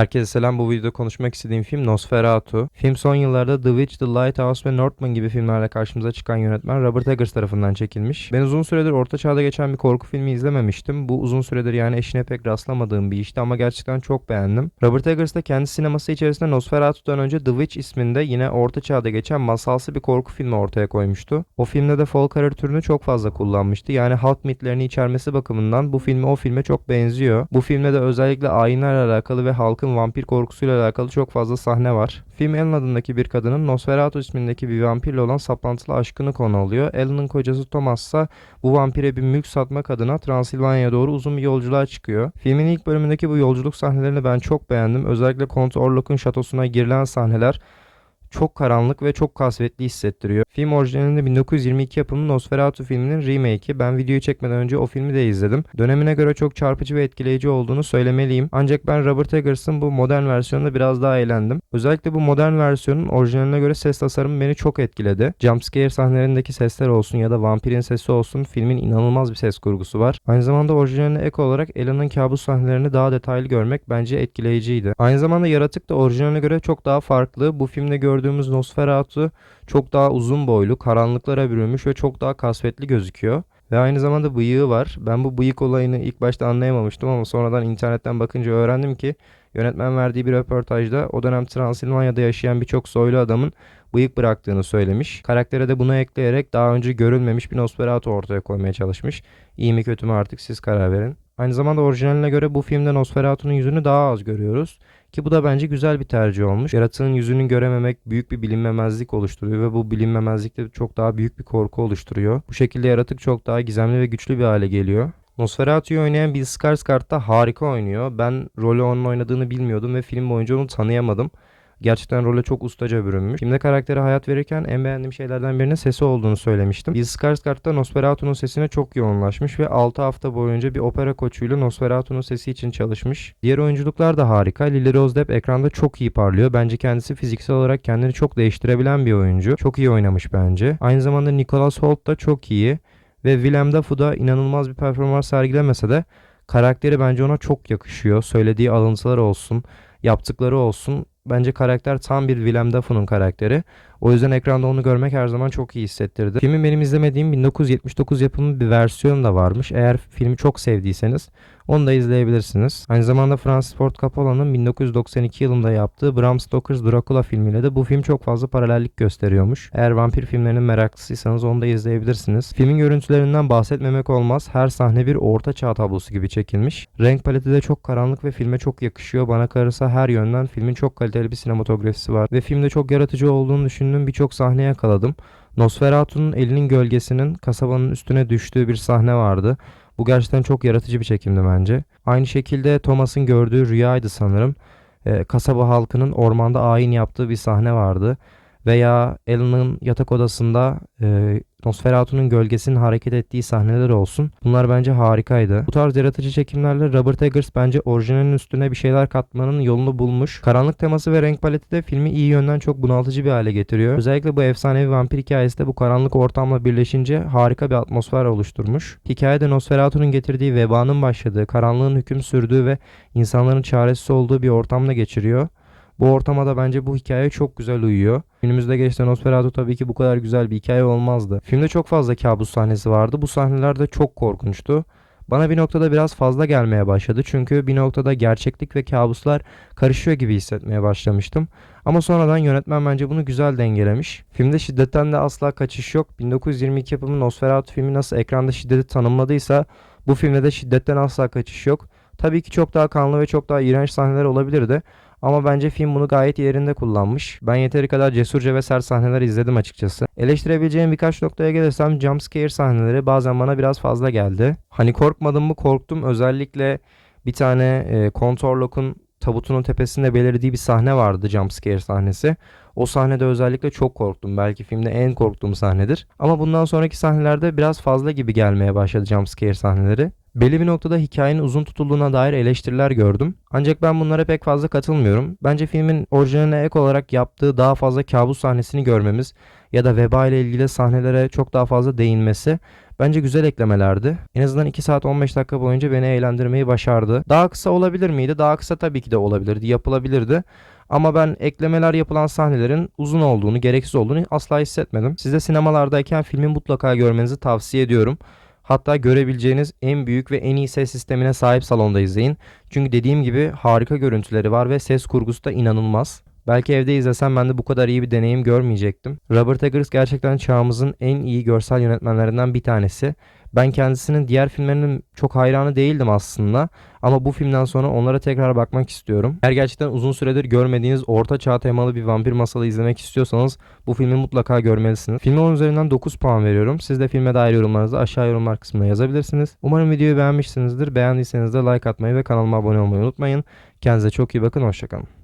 Herkese selam. Bu videoda konuşmak istediğim film Nosferatu. Film son yıllarda The Witch, The Lighthouse ve Northman gibi filmlerle karşımıza çıkan yönetmen Robert Eggers tarafından çekilmiş. Ben uzun süredir Orta Çağ'da geçen bir korku filmi izlememiştim. Bu uzun süredir yani eşine pek rastlamadığım bir işti ama gerçekten çok beğendim. Robert Eggers da kendi sineması içerisinde Nosferatu'dan önce The Witch isminde yine Orta Çağ'da geçen masalsı bir korku filmi ortaya koymuştu. O filmde de folk horror türünü çok fazla kullanmıştı. Yani halk mitlerini içermesi bakımından bu filmi o filme çok benziyor. Bu filmde de özellikle ayinlerle alakalı ve halkın vampir korkusuyla alakalı çok fazla sahne var. Film Ellen adındaki bir kadının Nosferatu ismindeki bir vampirle olan saplantılı aşkını konu alıyor. Ellen'ın kocası Thomas ise bu vampire bir mülk satmak adına Transilvanya'ya doğru uzun bir yolculuğa çıkıyor. Filmin ilk bölümündeki bu yolculuk sahnelerini ben çok beğendim. Özellikle Kont Orlok'un şatosuna girilen sahneler çok karanlık ve çok kasvetli hissettiriyor. Film orijinalinde 1922 yapımı Nosferatu filminin remake'i. Ben videoyu çekmeden önce o filmi de izledim. Dönemine göre çok çarpıcı ve etkileyici olduğunu söylemeliyim. Ancak ben Robert Eggers'ın bu modern versiyonunda biraz daha eğlendim. Özellikle bu modern versiyonun orijinaline göre ses tasarımı beni çok etkiledi. Jumpscare sahnelerindeki sesler olsun ya da vampirin sesi olsun filmin inanılmaz bir ses kurgusu var. Aynı zamanda orijinaline ek olarak Ellen'ın kabus sahnelerini daha detaylı görmek bence etkileyiciydi. Aynı zamanda yaratık da orijinaline göre çok daha farklı. Bu filmde gördüğümüz Nosferatu çok daha uzun boylu, karanlıklara bürünmüş ve çok daha kasvetli gözüküyor. Ve aynı zamanda bıyığı var. Ben bu bıyık olayını ilk başta anlayamamıştım ama sonradan internetten bakınca öğrendim ki yönetmen verdiği bir röportajda o dönem Transilvanya'da yaşayan birçok soylu adamın bıyık bıraktığını söylemiş. Karaktere de bunu ekleyerek daha önce görülmemiş bir Nosferatu ortaya koymaya çalışmış. İyi mi kötü mü artık siz karar verin. Aynı zamanda orijinaline göre bu filmde Nosferatu'nun yüzünü daha az görüyoruz. Ki bu da bence güzel bir tercih olmuş. Yaratığın yüzünü görememek büyük bir bilinmemezlik oluşturuyor ve bu bilinmemezlik de çok daha büyük bir korku oluşturuyor. Bu şekilde yaratık çok daha gizemli ve güçlü bir hale geliyor. Nosferatu'yu oynayan Bill Skarsgård da harika oynuyor. Ben rolü onun oynadığını bilmiyordum ve film boyunca onu tanıyamadım. Gerçekten role çok ustaca bürünmüş. Filmde karaktere hayat verirken en beğendiğim şeylerden birinin sesi olduğunu söylemiştim. Bill Skarsgård da Nosferatu'nun sesine çok yoğunlaşmış ve 6 hafta boyunca bir opera koçuyla Nosferatu'nun sesi için çalışmış. Diğer oyunculuklar da harika. Lily Rose Depp ekranda çok iyi parlıyor. Bence kendisi fiziksel olarak kendini çok değiştirebilen bir oyuncu. Çok iyi oynamış bence. Aynı zamanda Nicholas Hoult da çok iyi. Ve Willem Dafoe da inanılmaz bir performans sergilemese de karakteri bence ona çok yakışıyor. Söylediği alıntılar olsun, yaptıkları olsun bence karakter tam bir Willem Dafoe'nun karakteri. O yüzden ekranda onu görmek her zaman çok iyi hissettirdi. Filmin benim izlemediğim 1979 yapımı bir versiyon da varmış. Eğer filmi çok sevdiyseniz onu da izleyebilirsiniz. Aynı zamanda Francis Ford Coppola'nın 1992 yılında yaptığı Bram Stoker's Dracula filmiyle de bu film çok fazla paralellik gösteriyormuş. Eğer vampir filmlerinin meraklısıysanız onu da izleyebilirsiniz. Filmin görüntülerinden bahsetmemek olmaz. Her sahne bir orta çağ tablosu gibi çekilmiş. Renk paleti de çok karanlık ve filme çok yakışıyor. Bana kalırsa her yönden filmin çok kaliteli bir sinematografisi var. Ve filmde çok yaratıcı olduğunu düşündüğüm birçok sahne yakaladım. Nosferatu'nun elinin gölgesinin kasabanın üstüne düştüğü bir sahne vardı. Bu gerçekten çok yaratıcı bir çekimdi bence. Aynı şekilde Thomas'ın gördüğü rüyaydı sanırım. Ee, kasaba halkının ormanda ayin yaptığı bir sahne vardı. Veya Ellen'ın yatak odasında e, Nosferatu'nun gölgesinin hareket ettiği sahneler olsun. Bunlar bence harikaydı. Bu tarz yaratıcı çekimlerle Robert Eggers bence orijinalin üstüne bir şeyler katmanın yolunu bulmuş. Karanlık teması ve renk paleti de filmi iyi yönden çok bunaltıcı bir hale getiriyor. Özellikle bu efsanevi vampir hikayesi de bu karanlık ortamla birleşince harika bir atmosfer oluşturmuş. Hikayede Nosferatu'nun getirdiği vebanın başladığı, karanlığın hüküm sürdüğü ve insanların çaresiz olduğu bir ortamda geçiriyor. Bu ortama da bence bu hikaye çok güzel uyuyor. Günümüzde geçen Nosferatu tabii ki bu kadar güzel bir hikaye olmazdı. Filmde çok fazla kabus sahnesi vardı. Bu sahneler de çok korkunçtu. Bana bir noktada biraz fazla gelmeye başladı. Çünkü bir noktada gerçeklik ve kabuslar karışıyor gibi hissetmeye başlamıştım. Ama sonradan yönetmen bence bunu güzel dengelemiş. Filmde şiddetten de asla kaçış yok. 1922 yapımı Nosferatu filmi nasıl ekranda şiddeti tanımladıysa bu filmde de şiddetten asla kaçış yok. Tabii ki çok daha kanlı ve çok daha iğrenç sahneler olabilirdi. Ama bence film bunu gayet yerinde kullanmış. Ben yeteri kadar cesurca ve sert sahneler izledim açıkçası. Eleştirebileceğim birkaç noktaya gelirsem jumpscare sahneleri bazen bana biraz fazla geldi. Hani korkmadım mı korktum. Özellikle bir tane e, Contour Lock'un tabutunun tepesinde belirdiği bir sahne vardı jumpscare sahnesi. O sahnede özellikle çok korktum. Belki filmde en korktuğum sahnedir. Ama bundan sonraki sahnelerde biraz fazla gibi gelmeye başladı jumpscare sahneleri. Belli bir noktada hikayenin uzun tutulduğuna dair eleştiriler gördüm. Ancak ben bunlara pek fazla katılmıyorum. Bence filmin orijinaline ek olarak yaptığı daha fazla kabus sahnesini görmemiz ya da veba ile ilgili sahnelere çok daha fazla değinmesi bence güzel eklemelerdi. En azından 2 saat 15 dakika boyunca beni eğlendirmeyi başardı. Daha kısa olabilir miydi? Daha kısa tabii ki de olabilirdi, yapılabilirdi. Ama ben eklemeler yapılan sahnelerin uzun olduğunu, gereksiz olduğunu asla hissetmedim. Size sinemalardayken filmi mutlaka görmenizi tavsiye ediyorum. Hatta görebileceğiniz en büyük ve en iyi ses sistemine sahip salonda izleyin. Çünkü dediğim gibi harika görüntüleri var ve ses kurgusu da inanılmaz. Belki evde izlesem ben de bu kadar iyi bir deneyim görmeyecektim. Robert Eggers gerçekten çağımızın en iyi görsel yönetmenlerinden bir tanesi. Ben kendisinin diğer filmlerinin çok hayranı değildim aslında. Ama bu filmden sonra onlara tekrar bakmak istiyorum. Eğer gerçekten uzun süredir görmediğiniz orta çağ temalı bir vampir masalı izlemek istiyorsanız bu filmi mutlaka görmelisiniz. Filme 10 üzerinden 9 puan veriyorum. Siz de filme dair yorumlarınızı aşağı yorumlar kısmına yazabilirsiniz. Umarım videoyu beğenmişsinizdir. Beğendiyseniz de like atmayı ve kanalıma abone olmayı unutmayın. Kendinize çok iyi bakın. Hoşçakalın.